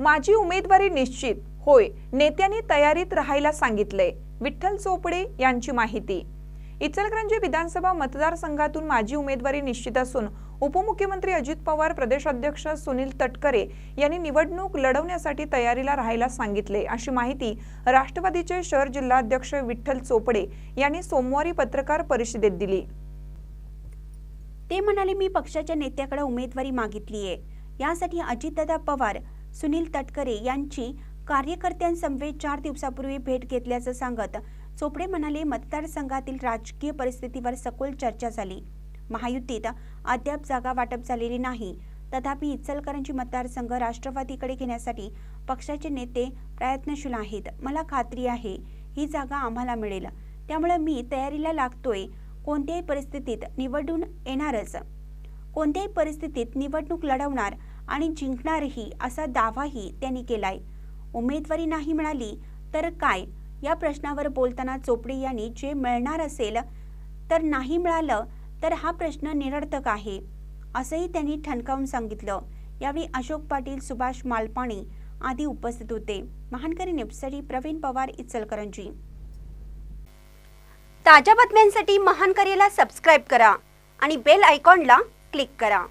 माझी उमेदवारी निश्चित. होय नेत्यांनी तयारीत राहायला सांगितलंय. विठ्ठल चोपडे यांची माहिती. इचलकरंजी विधानसभा मतदारसंघातून माझी उमेदवारी निश्चित असून उपमुख्यमंत्री अजित पवार प्रदेशाध्यक्ष सुनील तटकरे यांनी निवडणूक लढवण्यासाठी तयारीला राहायला सांगितले अशी माहिती राष्ट्रवादीचे शहर जिल्हाध्यक्ष विठ्ठल चोपडे यांनी सोमवारी पत्रकार परिषदेत दिली. ते म्हणाले मी पक्षाच्या नेत्याकडे उमेदवारी मागितली आहे यासाठी अजितदादा पवार सुनील तटकरे यांची कार्यकर्त्यांसमवेत चार दिवसापूर्वी भेट घेतल्याचं सांगत चोपडे म्हणाले मतदारसंघातील राजकीय परिस्थितीवर सखोल चर्चा झाली. महायुतीत अद्याप जागा वाटप झालेली नाही. तथापि इचलकरंजी मतदारसंघ राष्ट्रवादीकडे घेण्यासाठी पक्षाचे नेते प्रयत्नशील आहेत. मला खात्री आहे ही जागा आम्हाला मिळेल. त्यामुळे मी तयारीला लागतोय. कोणत्याही परिस्थितीत निवडून येणारच. कोणत्याही परिस्थितीत निवडणूक लढवणार आणि जिंकणारही असा दावाही त्यांनी केलाय. उमेदवारी नाही मिळाली तर काय? या प्रश्नावर बोलताना चोपडे यांनी जे मिळणार असेल तर नाही मिळालं तर हा प्रश्न निरर्थक आहे असंही त्यांनी ठणकावून सांगितलं. यावेळी अशोक पाटील सुभाष मालपाणी आदी उपस्थित होते. महानकरी नेपसाठी प्रवीण पवार इचलकरंजी. ताज्या बातम्यांसाठी महानकरीला सबस्क्राईब करा आणि बेल आयकॉनला क्लिक करा.